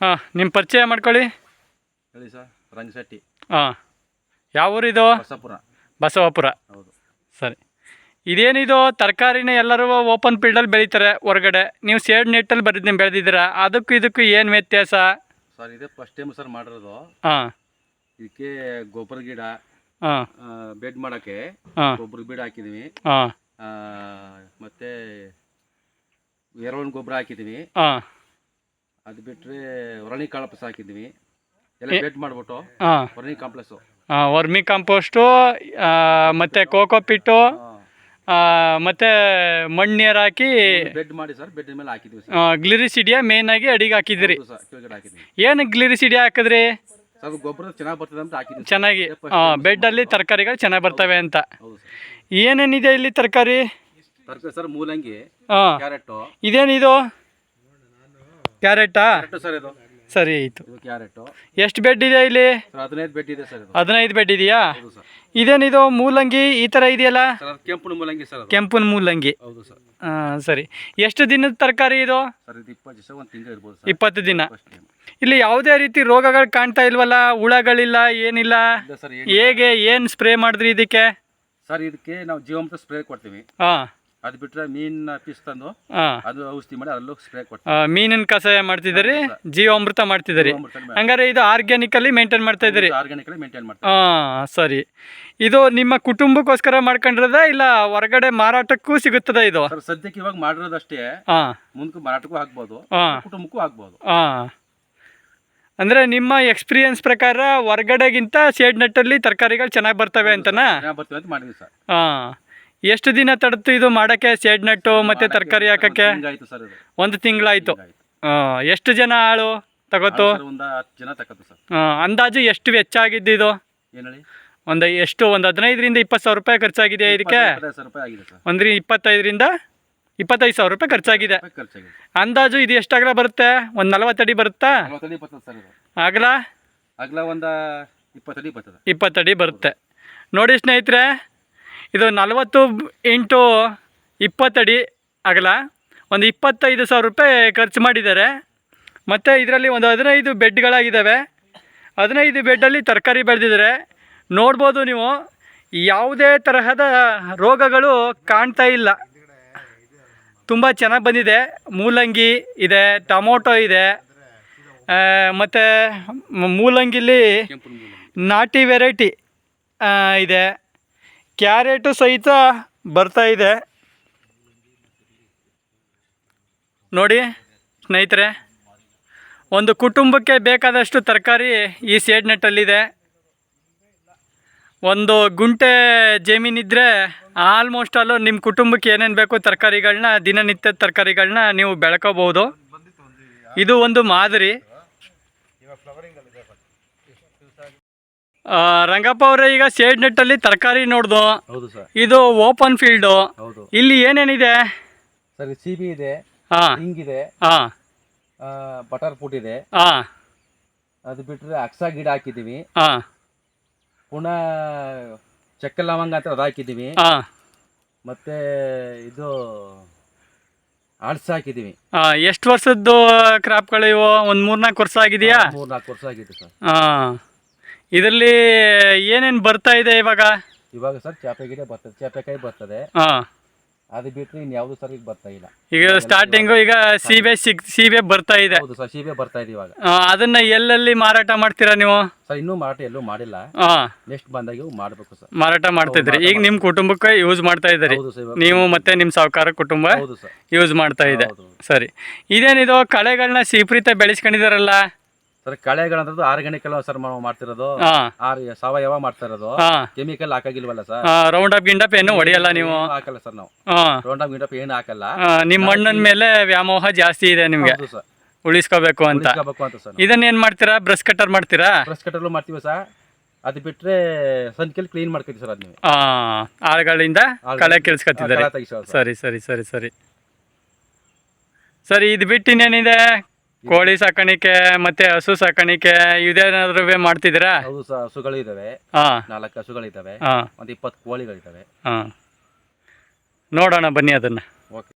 ಹಾಂ ನಿಮ್ಮ ಪರಿಚಯ ಮಾಡ್ಕೊಳ್ಳಿ. ಹೇಳಿ ಸರ್ ರಂಗಶೆಟ್ಟಿ ಹಾಂ ಯಾವ ಊರಿದು ಬಸವಪುರ. ಬಸವಾಪುರ. ಹೌದು. ಸರಿ. ಇದೇನಿದು ತರಕಾರಿನ ಎಲ್ಲರೂ ಓಪನ್ ಫೀಲ್ಡಲ್ಲಿ ಬೆಳೀತಾರೆ ಹೊರಗಡೆ. ನೀವು ಸೇಡ್ ನೆಟ್ಟಲ್ಲಿ ಬರೀ ಬೆಳೆದಿದ್ದೀರಾ? ಅದಕ್ಕೂ ಇದಕ್ಕೂ ಏನು ವ್ಯತ್ಯಾಸ? ಸರ್ ಇದೇ ಫಸ್ಟ್ ಟೈಮ್ ಸರ್ ಮಾಡಿರೋದು. ಹಾಂ. ಇದಕ್ಕೆ ಗೊಬ್ಬರ ಗಿಡ ಹಾಂ. ಬೆಡ್ ಮಾಡೋಕ್ಕೆ ಹಾಂ. ಗೊಬ್ಬರ ಗಿಡ ಹಾಕಿದ್ದೀವಿ ಹಾಂ. ಮತ್ತು ಎರೆಹುಳ ಗೊಬ್ಬರ ಹಾಕಿದ್ದೀವಿ ಹಾಂ. ಅದು ಬಿಟ್ಟರೆ ಒರಣಿ ಕಾಳಪ್ಪ ಹಾಕಿದ್ವಿ. ಎಲ್ಲ ಬೇಟ್ ಬೆಡ್ ಮಾಡಿಬಿಟ್ಟು ಹಾಂ. ಒರಣಿ ಕಾಂಪ್ಲೆಕ್ಸು ಹಾಂ ವರ್ಮಿ ಕಾಂಪೋಸ್ಟು ಮತ್ತು ಕೋಕೋ ಪಿಟ್ಟು ಮತ್ತು ಮಣ್ಣು ನೀರು ಹಾಕಿ ಬೆಡ್ ಮಾಡಿ ಸರ್ ಬೆಡ್ ಮೇಲೆ ಹಾಕಿದ್ವಿ ಸರ್. ಗ್ಲಿರಿಸಿಡಿಯಾ ಮೇಯ್ನಾಗಿ ಅಡಿಗೆ ಹಾಕಿದಿರಿ. ಏನು ಸರ್ ಕೆಳಗಡೆ ಹಾಕಿದ್ದೀವಿ ಏನು ಗ್ಲಿರಿಸಿಡಿಯಾ ಹಾಕಿದ್ರಿ? ಸರ್ ಗೊಬ್ಬರ ಚೆನ್ನಾಗಿ ಬರ್ತದೆ ಅಂತ ಹಾಕಿದ್ದೀವಿ ಚೆನ್ನಾಗಿ ಬೆಡ್ಡಲ್ಲಿ ತರಕಾರಿಗಳು ಚೆನ್ನಾಗಿ ಬರ್ತವೆ ಅಂತ. ಹೌದು ಸರ್. ಏನೇನಿದೆ ಇಲ್ಲಿ ತರಕಾರಿ? ತರಕಾರಿ ಸರ್ ಮೂಲಂಗಿ ಹಾಂ. ಕ್ಯಾರೆಟು. ಇದೇನಿದು? ಕ್ಯಾರೆಟಾ? ಸರ್ ಇದು. ಸರಿ ಆಯಿತು. ಕ್ಯಾರೆಟು. ಎಷ್ಟು ಬೆಡ್ ಇದೆ ಇಲ್ಲಿ? ಹದಿನೈದು ಬೆಡ್ ಇದೆ ಸರ್ ಇದು. ಹದಿನೈದು ಬೆಡ್ ಇದೆಯಾ? ಇದೇನಿದು ಮೂಲಂಗಿ ಈ ಥರ ಇದೆಯಲ್ಲ? ಕೆಂಪು ಮೂಲಂಗಿ ಸರ್ ಕೆಂಪನ ಮೂಲಂಗಿ. ಹೌದು ಸರ್. ಹಾಂ ಸರಿ. ಎಷ್ಟು ದಿನದ ತರಕಾರಿ ಇದು? ಇಪ್ಪತ್ತು ದಿನ. ಇಲ್ಲಿ ಯಾವುದೇ ರೀತಿ ರೋಗಗಳು ಕಾಣ್ತಾ ಇಲ್ವಲ್ಲ? ಹುಳಗಳಿಲ್ಲ ಏನಿಲ್ಲ? ಹೇಗೆ ಏನು ಸ್ಪ್ರೇ ಮಾಡಿದ್ರಿ ಇದಕ್ಕೆ? ಸರ್ ಇದಕ್ಕೆ ನಾವು ಜೀವಾಮೃತ ಸ್ಪ್ರೇ ಕೊಡ್ತೀವಿ. ಹಾಂ. ಅದು ಮೀನಿನ ಪೀಸ್ ತಂದು ಅದು ಔಷಧಿ ಮಾಡಿ ಅಲ್ಲೂ ಸ್ಪ್ರೇ ಕೊಟ್ಟು ಮೀನಿನ ಕಷಾಯ ಮಾಡ್ತಿದ್ದೀರಿ ಜೀವಾಮೃತ ಮಾಡ್ತಿದ್ದೀರಿ. ಹಂಗಾರೆ ಇದು ಆರ್ಗ್ಯಾನಿಕಲ್ಲಿ ಮೇಂಟೈನ್ ಮಾಡ್ತಾ ಇದ್ದೀರಿ? ಆರ್ಗ್ಯಾನಿಕಲಿ ಮೇಂಟೈನ್ ಮಾಡ್ತಾ ಹಾಂ ಸರಿ. ಇದು ನಿಮ್ಮ ಕುಟುಂಬಕ್ಕೋಸ್ಕರ ಮಾಡ್ಕೊಂಡಿರೋದ ಇಲ್ಲ ಹೊರಗಡೆ ಮಾರಾಟಕ್ಕೂ ಸಿಗುತ್ತದ ಇದು? ಸರ್ ಸದ್ಯಕ್ಕೆ ಇವಾಗ ಮಾಡಿರೋದಷ್ಟೇ. ಹಾಂ ಮುಂದಕ್ಕೆ ಮಾರಾಟಕ್ಕೂ ಹಾಕ್ಬೋದು ಹಾಂ ಕುಟುಂಬಕ್ಕೂ ಹಾಕ್ಬೋದು ಹಾಂ ಅಂದರೆ ನಿಮ್ಮ ಎಕ್ಸ್ಪೀರಿಯನ್ಸ್ ಪ್ರಕಾರ ಹೊರಗಡೆಗಿಂತ ಶೇಡ್ ನೆಟ್ಟಲ್ಲಿ ತರಕಾರಿಗಳು ಚೆನ್ನಾಗಿ ಬರ್ತವೆ ಅಂತನಾ? ಬರ್ತೀವಿ ಅಂತ ಮಾಡಿದ್ವಿ ಸರ್. ಹಾಂ ಎಷ್ಟು ದಿನ ತಡತು ಇದು ಮಾಡೋಕ್ಕೆ ಸೇಡ್ ನಟ್ಟು ಮತ್ತು ತರಕಾರಿ ಹಾಕೋಕ್ಕೆ? ಹಿಂಗಾಯ್ತು ಸರ್ ಇದು. ಒಂದು ತಿಂಗಳಾಯಿತು. ಎಷ್ಟು ಜನ ಆಳು ತಗೋತು? ಸರ್ ಒಂದು ಹತ್ತು ಜನ ತಗೋತು ಸರ್. ಹಾಂ ಅಂದಾಜು ಎಷ್ಟು ವೆಚ್ಚ ಆಗಿದ್ದು ಇದು? ಏನು ಹೇಳಿ? ಒಂದು ಎಷ್ಟು ಒಂದು ಹದಿನೈದರಿಂದ ಇಪ್ಪತ್ತು ಸಾವಿರ ರೂಪಾಯಿ ಖರ್ಚಾಗಿದೆ ಇದಕ್ಕೆ? ಇಪ್ಪತ್ತೈದು ಸಾವಿರ ರೂಪಾಯಿ ಆಗಿದೆ ಸರ್. ಒಂದ್ರಿ ಇಪ್ಪತ್ತೈದರಿಂದ ಇಪ್ಪತ್ತೈದು ಸಾವಿರ ರೂಪಾಯಿ ಖರ್ಚಾಗಿದೆ. ರೂಪಾಯಿ ಖರ್ಚಾಗಿದೆ ಅಂದಾಜು ಇದು ಎಷ್ಟು ಅಗಲ ಬರುತ್ತೆ? ಒಂದು ನಲವತ್ತಡಿ ಬರುತ್ತಾ? ನಲ್ವತ್ತಡಿ ಬರ್ತದೆ ಸರ್ ಇದು. ಅಗಲ ಅಗಲ ಒಂದು ಇಪ್ಪತ್ತಡಿ ಬರ್ತದೆ. ಇಪ್ಪತ್ತಡಿ ಬರುತ್ತೆ. ನೋಡಿ ಸ್ನೇಹಿತರೆ ಇದು ನಲವತ್ತು ಇಂಟು ಇಪ್ಪತ್ತಡಿ ಅಗಲ. ಒಂದು ಇಪ್ಪತ್ತೈದು ಸಾವಿರ ರೂಪಾಯಿ ಖರ್ಚು ಮಾಡಿದ್ದಾರೆ. ಮತ್ತು ಇದರಲ್ಲಿ ಒಂದು ಹದಿನೈದು ಬೆಡ್ಗಳಾಗಿದ್ದಾವೆ. ಹದಿನೈದು ಬೆಡ್ಡಲ್ಲಿ ತರಕಾರಿ ಬೆಳೆದಿದ್ದಾರೆ. ನೋಡ್ಬೋದು ನೀವು ಯಾವುದೇ ತರಹದ ರೋಗಗಳು ಕಾಣ್ತಾ ಇಲ್ಲ. ತುಂಬ ಚೆನ್ನಾಗಿ ಬಂದಿದೆ. ಮೂಲಂಗಿ ಇದೆ ಟೊಮೊಟೊ ಇದೆ. ಮತ್ತು ಮೂಲಂಗಿಲಿ ನಾಟಿ ವೆರೈಟಿ ಇದೆ. ಕ್ಯಾರೆಟು ಸಹಿತ ಬರ್ತಾ ಇದೆ. ನೋಡಿ ಸ್ನೇಹಿತರೆ, ಒಂದು ಕುಟುಂಬಕ್ಕೆ ಬೇಕಾದಷ್ಟು ತರಕಾರಿ ಈ ಸೇಡ್ ನೆಟ್ಟಲ್ಲಿದೆ. ಒಂದು ಗುಂಟೆ ಜಮೀನಿದ್ದರೆ ಆಲ್ಮೋಸ್ಟ್ ಅಲ್ಲೂ ನಿಮ್ಮ ಕುಟುಂಬಕ್ಕೆ ಏನೇನು ಬೇಕು ತರಕಾರಿಗಳನ್ನ ದಿನನಿತ್ಯದ ತರಕಾರಿಗಳನ್ನ ನೀವು ಬೆಳ್ಕೋಬೋದು. ಇದು ಒಂದು ಮಾದರಿ. ರಂಗಪ್ಪ ಅವರೇ ಈಗ ಸೇಡ್ ನೆಟ್ಟಲ್ಲಿ ತರಕಾರಿ ನೋಡ್ದು. ಹೌದು ಸರ್. ಇದು ಓಪನ್ ಫೀಲ್ಡು ಹೌದು. ಇಲ್ಲಿ ಏನೇನಿದೆ? ಸರ್ ಸಿಬಿ ಇದೆ ಹಾಂ. ಹಿಂಗಿದೆ ಹಾಂ. ಬಟರ್ ಫುಟ್ ಇದೆ. ಹಾಂ. ಅದು ಬಿಟ್ಟರೆ ಅಕ್ಸ ಗಿಡ ಹಾಕಿದೀವಿ ಹಾಂ. ಪುನಃ ಚಕ್ಕೆ ಲವಂಗ ಅಂತ ಅದು ಹಾಕಿದ್ದೀವಿ. ಹಾಂ. ಮತ್ತೆ ಇದು ಆಡ್ಸ್ ಹಾಕಿದ್ದೀವಿ. ಹಾಂ ಎಷ್ಟು ವರ್ಷದ್ದು ಕ್ರಾಪ್ಗಳು ಇವು? ಒಂದು ಮೂರ್ನಾಲ್ಕು ವರ್ಷ ಆಗಿದೆಯಾ? ಮೂರ್ನಾಲ್ಕು ವರ್ಷ ಆಗಿದೆ ಸರ್. ಹಾಂ. ಇದರಲ್ಲಿ ಏನೇನು ಬರ್ತಾ ಇದೆ ಇವಾಗ? ಇವಾಗ ಸರ್ ಚಾಪೆ ಗಿಡ ಬರ್ತದೆ ಚಾಪೆಕಾಯಿ ಬರ್ತದೆ. ಹಾಂ. ಅದು ಬಿಟ್ಟರೆ ಇನ್ಯಾವುದು ಸರ್ ಈಗ ಬರ್ತಾ ಇಲ್ಲ. ಈಗ ಸ್ಟಾರ್ಟಿಂಗು ಈಗ ಸೀಬೆ ಸಿಗ್ ಸೀಬೆ ಬರ್ತಾ ಇದೆ. ಹೌದು ಸರ್ ಸೀಬೆ ಬರ್ತಾ ಇದೆ ಇವಾಗ. ಆ, ಅದನ್ನ ಎಲ್ಲೆಲ್ಲಿ ಮಾರಾಟ ಮಾಡ್ತೀರಾ ನೀವು? ಸರ್ ಇನ್ನೂ ಮಾರಾಟ ಎಲ್ಲೂ ಮಾಡಿಲ್ಲ. ಹಾಂ. ನೆಕ್ಸ್ಟ್ ಬಂದಾಗ ಇವು ಮಾಡಬೇಕು ಸರ್. ಮಾರಾಟ ಮಾಡ್ತಿದ್ರಿ. ಈಗ ನಿಮ್ಮ ಕುಟುಂಬಕ್ಕೆ ಯೂಸ್ ಮಾಡ್ತಾ ಇದ್ದೀರಿ. ಹೌದು ಸರ್ ಇವಾಗ ನೀವು ಮತ್ತೆ ನಿಮ್ಮ ಸಾಹುಕಾರ ಕುಟುಂಬ ಹೌದು ಸರ್. ಯೂಸ್ ಮಾಡ್ತಾ ಇದೆ. ಹೌದು. ಸರಿ. ಇದೇನಿದು ಕಳೆಗಳನ್ನ ಸೀಪ್ರೀತ ಬೆಳೆಸ್ಕೊಂಡಿದಾರಲ್ಲ? ಸರ್ ಕಳೆಗಳಂದ್ರದ್ದು ಆರ್ಗ್ಯಾನಿಕ್ ಅಲ್ಲ ಸರ್ ನಾವು ಮಾಡ್ತಿರೋದು. ಆರ್ ಸಾವಯವ ಮಾಡ್ತಾ ಇರೋದು ಕೆಮಿಕಲ್ ಹಾಕಾಗಿಲ್ವಲ್ಲ ಸರ್? ರೌಂಡ್ ಅಪ್ ಗಿಂಡಪ್ ಏನು ಹೊಡೆಯಲ್ಲ ನೀವು. ಹಾಕಲ್ಲ ಸರ್ ನಾವು. ರೌಂಡ್ ಅಪ್ ಗಿಂಡಪ್ ಏನು ಹಾಕಲ್ಲ. ನಿಮ್ಮ ಮಣ್ಣಿನ ಮೇಲೆ ವ್ಯಾಮೋಹ ಜಾಸ್ತಿ ಇದೆ ನಿಮಗೆ. ಉಳಿಸ್ಕೋಬೇಕು ಅಂತ. ಇದನ್ನ ಏನ್ ಮಾಡ್ತೀರಾ? ಬ್ರಷ್ ಕಟರ್ ಮಾಡ್ತೀರಾ? ಬ್ರಷ್ ಕಟರ್ ಮಾಡ್ತೀವಿ ಸರ್. ಅದು ಬಿಟ್ರೆ ಸಂಕಲ್ ಕ್ಲೀನ್ ಮಾಡ್ತೀವಿ ಸರ್ ಅದನ್ನ ಆಳುಗಳಿಂದ ಕಳೆ ಕೆಲ್ಸ್ಕೊತಿದ್ದಾರೆ. ಸರಿ. ಸರಿ ಸರಿ ಸರಿ ಸರಿ. ಇದು ಬಿಟ್ಟು ಇನ್ನೇನಿದೆ? ಕೋಳಿ ಸಾಕಾಣಿಕೆ ಮತ್ತೆ ಹಸು ಸಾಕಾಣಿಕೆ ಇದೇನಾದ್ರೂ ಮಾಡ್ತಿದ್ದೀರಾ? ಹೌದು ಸರ್ ಹಸುಗಳು ಇದಾವೆ ಹಾ. ನಾಲ್ಕು ಹಸುಗಳಿದ್ದಾವೆ ಹಾ. ಒಂದು ಇಪ್ಪತ್ತು ಕೋಳಿಗಳಿದಾವೆ ಹಾ. ನೋಡೋಣ ಬನ್ನಿ ಅದನ್ನ. ಓಕೆ.